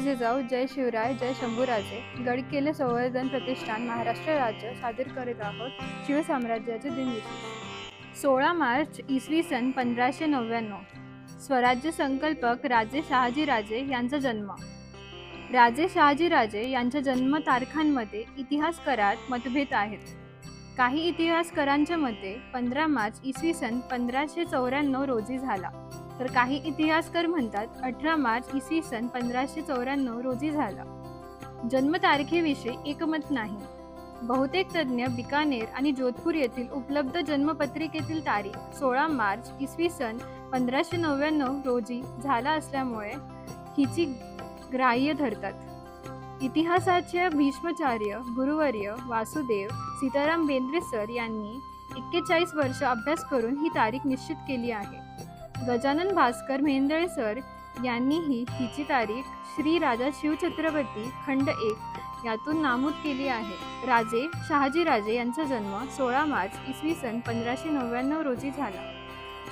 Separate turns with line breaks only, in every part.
जिजाऊ जय शिवराय जय शंभूराजे. गडकिल्ले संवर्धन प्रतिष्ठान महाराष्ट्र राज्य सादर करीत आहोत शिवसाम्राज्याचे दिनविशेष सोळा मार्च इसवी सन पंधराशे नव्याण्णव. स्वराज्य संकल्पक राजे शहाजीराजे यांचा जन्म. राजे शहाजीराजे यांच्या जन्म तारखांमध्ये इतिहासकारात मतभेद आहेत. काही इतिहासकारांच्या मते पंधरा मार्च इसवी सन पंधराशे चौऱ्याण्णव रोजी झाला. तर काही इतिहासकार म्हणतात अठरा मार्च इसवी सन पंधराशे चौऱ्याण्णव रोजी झाला. जन्मतारखेविषयी एकमत नाही. बहुतेक तज्ज्ञ बिकानेर आणि जोधपूर येथील उपलब्ध जन्मपत्रिकेतील तारीख सोळा मार्च इसवी सन पंधराशे नव्याण्णव रोजी झाला असल्यामुळे हिची ग्राह्य धरतात. इतिहासाचे भीष्माचार्य गुरुवर्य वासुदेव सीताराम बेंद्रे सर यांनी एक्केचाळीस वर्ष अभ्यास करून ही तारीख निश्चित केली आहे. गजानन भास्कर मेंदळे सर यांनीही हिची तारीख श्री राजा शिवछत्रपती खंड एक यातून नामूद केली आहे. राजे शहाजीराजे यांचा जन्म सोळा मार्च इसवी सन पंधराशे नव्याण्णव रोजी झाला.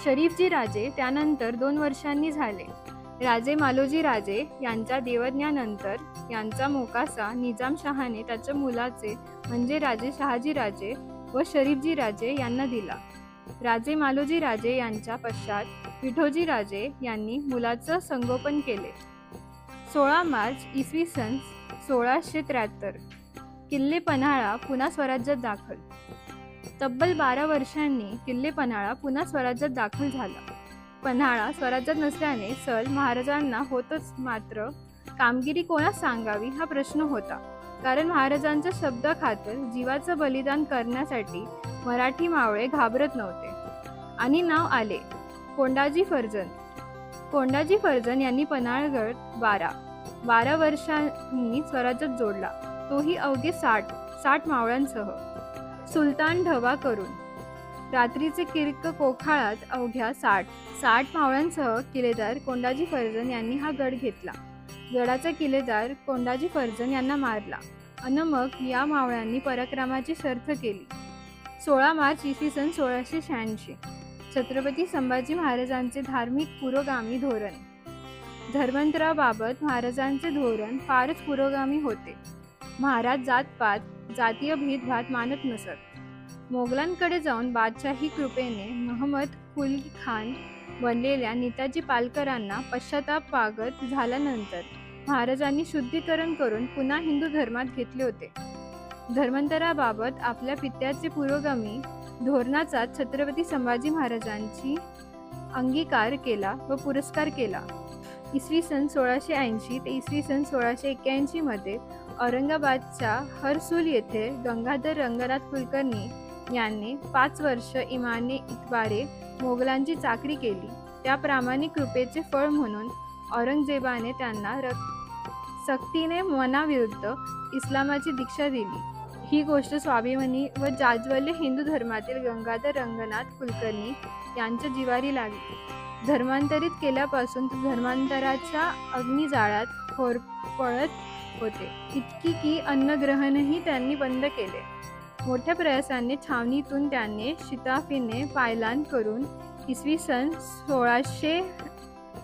शरीफजी राजे त्यानंतर दोन वर्षांनी झाले. राजे मालोजी राजे यांच्या देवज्ञानंतर यांचा मोकासा निजामशहाने त्याच्या मुलाचे म्हणजे राजे शहाजीराजे व शरीफजी राजे यांना दिला. राजे मालोजी राजे यांच्या पश्चात विठोजी राजे यांनी मुलाचं संगोपन केले. सोळा मार्च इसवी सन सोळाशे त्र्याहत्तर. किल्ले पन्हाळा पुन्हा स्वराज्यात दाखल. तब्बल बारा वर्षांनी किल्ले पन्हाळा पुन्हा स्वराज्यात दाखल झाला. पन्हाळा स्वराज्यात नसल्याने सल महाराजांना होतच मात्र कामगिरी कोणास सांगावी हा प्रश्न होता. कारण महाराजांच्या शब्दाखातर जीवाचं बलिदान करण्यासाठी मराठी मावळे घाबरत नव्हते. आणि नाव आले. कोंडाजी फर्जन. कोंडाजी फर्जन यांनी पन्हाळगड बारा. बारा वर्षांनी स्वराज्यात जोडला. तोही अवघे साठ साठ मावळ्यांसह. सुलतान ढवा करून. रात्रीचे किरक कोखाळात अवघ्या साठ साठ मावळ्यांसह किल्लेदार कोंडाजी फर्जन यांनी हा गड घेतला. गडाचा किल्लेदार कोंडाजी फर्जन यांना मारला. अन मग या मावळ्यांनी पराक्रमाची शर्थ केली. सोळा मार्च इसवी सन सोळाशे शहाऐंशी. छत्रपती संभाजी महाराजांचे धार्मिक पुरोगामी धोरण. धर्मांतराबाबत महाराजांचे धोरण फारच पुरोगामी होते. महाराज जातपात जातीय भेदभात मानत नसत. मोगलांकडे जाऊन बादशाही कृपेने महम्मद कुल खान बनलेल्या नेताजी पालकरांना पश्चाताप पागत झाल्यानंतर महाराजांनी शुद्धीकरण करून पुन्हा हिंदू धर्मात घेतले होते. धर्मांतराबाबत आपल्या पित्याचे पुरोगामी धोरणाचा छत्रपती संभाजी महाराजांची अंगीकार केला व पुरस्कार केला. इसवी सन सोळाशे ऐंशी ते इसवी सन सोळाशे एक्क्याऐंशीमध्ये औरंगाबादच्या हरसूल येथे गंगाधर रंगनाथ कुलकर्णी यांनी पाच वर्ष इमाने इतबारे मोगलांची चाकरी केली. त्या प्रामाणिक कृपेचे फळ म्हणून औरंगजेबाने त्यांना र सक्तीने मनाविरुद्ध इस्लामाची दीक्षा दिली. ही गोष्ट स्वाभिमानी व जाज्वल्य हिंदू धर्मातील गंगाधर रंगनाथ कुलकर्णी यांच्या जिवारी लागली. धर्मांतरित केल्यापासून धर्मांतराच्या अग्निजाळात होरपळत होते. इतकी की अन्नग्रहणही त्यांनी बंद केले. मोठ्या प्रयासाने छावणीतून त्याने शिताफीने पायलान करून इसवी सन सोळाशे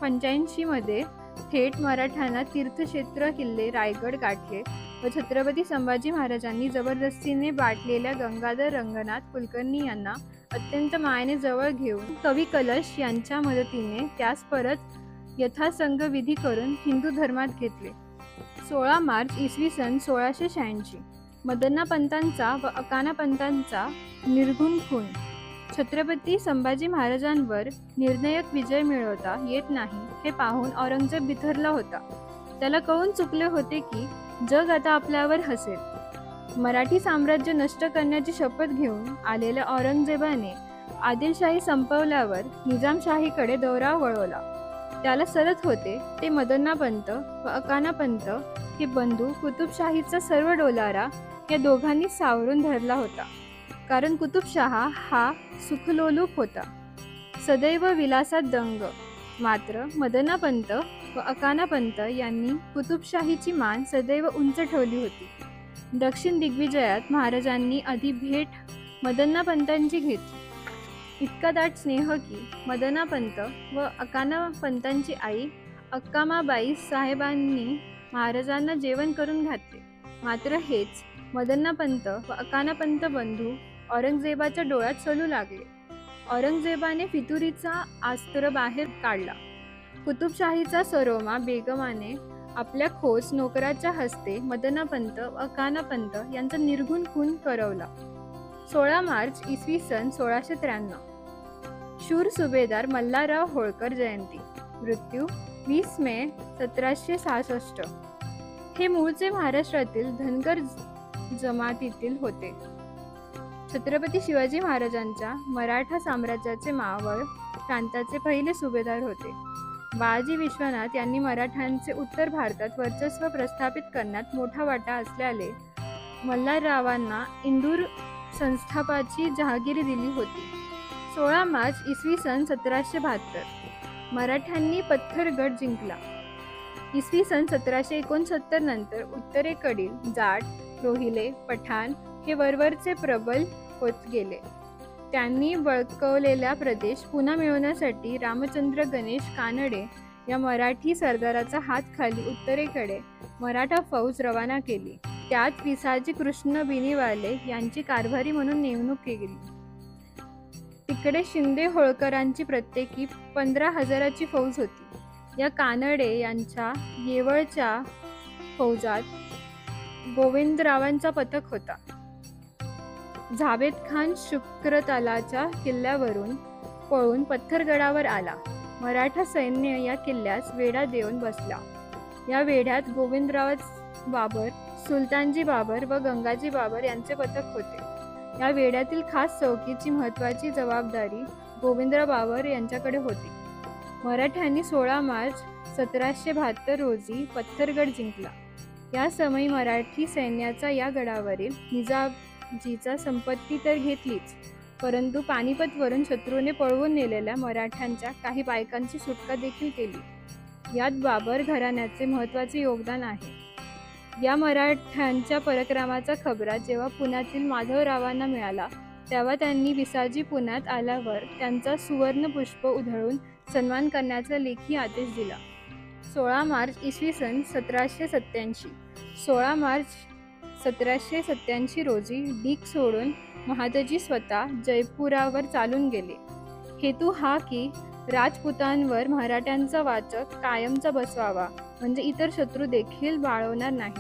पंच्याऐंशीमध्ये थेट मराठ्यांना तीर्थक्षेत्र किल्ले रायगड गाठले. व छत्रपती संभाजी महाराजांनी जबरदस्तीने बाटलेल्या गंगाधर रंगनाथ कुलकर्णी यांना अत्यंत मायेने जवळ घेऊन कवी कलश यांच्या मदतीने त्यास परत यथासंग विधी करून हिंदू धर्मात घेतले. सोळा मार्च इसवी सन सोळाशे शहाऐंशी. मदन्नापंतांचा व अकानापंतांचा निर्घुण खून. छत्रपती संभाजी महाराजांवर निर्णायक विजय मिळवता येत नाही हे पाहून औरंगजेब बिथरला होता. त्याला कळून चुकले होते की जग आता आपल्यावर हसेल. मराठी साम्राज्य नष्ट करण्याची शपथ घेऊन आलेल्या औरंगजेबाने आदिलशाही संपवल्यावर निजामशाहीकडे दौरा वळवला. त्याला सरत होते ते मदन्नापंत व अकानापंत हे बंधू कुतुबशाहीचा सर्व डोलारा या दोघांनी सावरून धरला होता. कारण कुतुबशहा हा सुखलोलूप होता. सदैव विलासात दंग. मात्र मदनापंत व अकानापंत यांनी कुतुबशाहीची मान सदैव उंच ठेवली होती. दक्षिण दिग्विजयात महाराजांनी आधी भेट मदन्नापंतांची घेतली. इतका दाट स्नेह की मदनापंत व अकानापंतांची आई अक्कामाबाई साहेबांनी महाराजांना जेवण करून घातले. मात्र हेच मदन्नापंत व अकानापंत बंधू औरंगजेबाच्या डोळ्यात चलू लागले. औरंगजेबाने फितुरीचा आस्त्र बाहेर काढला. कुतुबशाहीचा सरोमा बेगमाने आपल्या खोस नोकराच्या हस्ते मदनापंत व अकानापंत यांचा निर्घुण खून करवला. सोळा मार्च इसवी सन सोळाशे त्र्याण्णव. शूर सुभेदार मल्हारराव होळकर जयंती. मृत्यू वीस मे सतराशे सहासष्ट. हे मूळचे महाराष्ट्रातील धनगर जमातीतील होते. छत्रपती शिवाजी महाराजांच्या मराठा साम्राज्याचे मावळ प्रांताचे पहिले सुभेदार होते. बाळाजी विश्वनाथ यांनी मराठ्यांचे उत्तर भारतात वर्चस्व प्रस्थापित करण्यात मोठा वाटा असल्याने मल्हाररावांना इंदूर संस्थापाची जहागिरी दिली होती. सोळा मार्च इसवी सन सतराशे बहात्तर. मराठ्यांनी पत्थरगड जिंकला. इसवी सन सतराशे एकोणसत्तर नंतर उत्तरेकडील जाट रोहिले पठाण हे वरवरचे प्रबल होत गेले. त्यांनी बळकवलेला प्रदेश पुन्हा मिळवण्यासाठी रामचंद्र गणेश कानडे या मराठी सरदाराचा हात खाली उत्तरेकडे मराठा फौज रवाना केली. त्यात पिसाजी कृष्ण बिनीवाले यांची कारभारी म्हणून नेमणूक केली. तिकडे शिंदे होळकरांची प्रत्येकी पंधरा हजाराची फौज होती. या कानडे यांच्या येवळच्या फौजात गोविंदरावांचा पथक होता. झावेद खान शुक्रतालाच्या किल्ल्यावरून पळून पत्थरगडावर आला. मराठा सैन्य या किल्ल्यास वेढा देऊन बसला. या वेढ्यात गोविंदराव बाबर सुलतानजी बाबर व गंगाजी बाबर यांचे पथक होते. या वेढ्यातील खास चौकीची महत्त्वाची जबाबदारी गोविंदराव बाबर यांच्याकडे होती. मराठ्यांनी सोळा मार्च सतराशे बहात्तर रोजी पत्थरगड जिंकला. या समयी मराठी सैन्याचा या गडावरील निजाम जिचा संपत्ती तर घेतलीच. परंतु पानिपतवरून शत्रूने पळवून नेलेल्या मराठ्यांच्या काही बायकांची सुटका देखील केली. यात बाबर घराण्याचे महत्त्वाचे योगदान आहे. या मराठ्यांच्या पराक्रमाचा खबरा जेव्हा पुण्यातील माधवरावांना मिळाला तेव्हा त्यांनी विसाजी पुण्यात आल्यावर त्यांचा सुवर्ण पुष्प उधळून सन्मान करण्याचा लेखी आदेश दिला. सोळा मार्च इसवी सन सतराशे सत्याऐंशी सोळा मार्च सतराशे सत्याऐंशी रोजी डीक सोडून महादजी स्वतः जयपुरावर चालून गेले. हेतू हा की राजपुतांवर मराठ्यांचा वाचक कायमचा बसवावा म्हणजे इतर शत्रू देखील बाळवणार नाही